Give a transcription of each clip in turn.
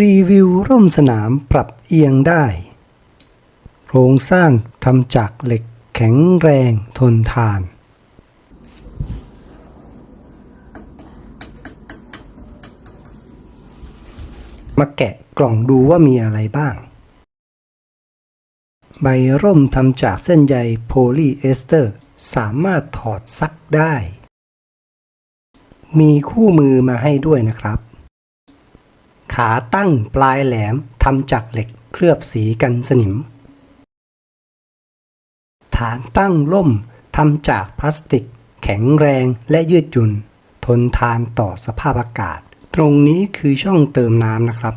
รีวิวร่มสนามปรับเอียงได้ โครงสร้างทำจากเหล็กแข็งแรงทนทาน มาแกะกล่องดูว่ามีอะไรบ้าง ใบร่มทำจากเส้นใยโพลีเอสเตอร์ สามารถถอดซักได้ มีคู่มือมาให้ด้วยนะครับ ขาตั้งปลายแหลมทำจากเหล็กเคลือบสีกันสนิม ฐานตั้งร่มทำจากพลาสติก แข็งแรงและยืดหยุ่น ทนทานต่อสภาพอากาศ ตรงนี้คือช่องเติมน้ำนะครับ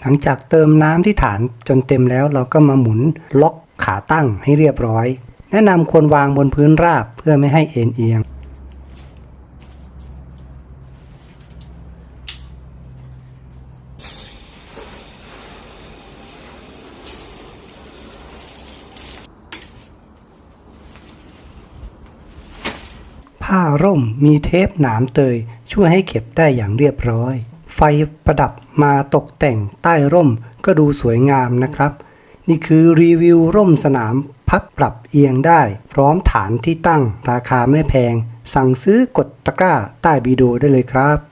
หลังจากเติมน้ำที่ฐานจนเต็มแล้วเราก็มาหมุนล็อกขาตั้งให้เรียบร้อย แนะนำควรวางบนพื้นราบเพื่อไม่ให้เอ็นเอียง ผ้าร่มมีเทปหนามเตย ช่วยให้เก็บได้อย่างเรียบร้อย ไฟประดับมาตกแต่งใต้ร่มก็ดูสวยงามนะครับ นี่คือรีวิวร่มสนามพับปรับเอียงได้ พร้อมฐานที่ตั้งราคาไม่แพง สั่งซื้อกดตะกร้าใต้วิดีโอได้เลยครับ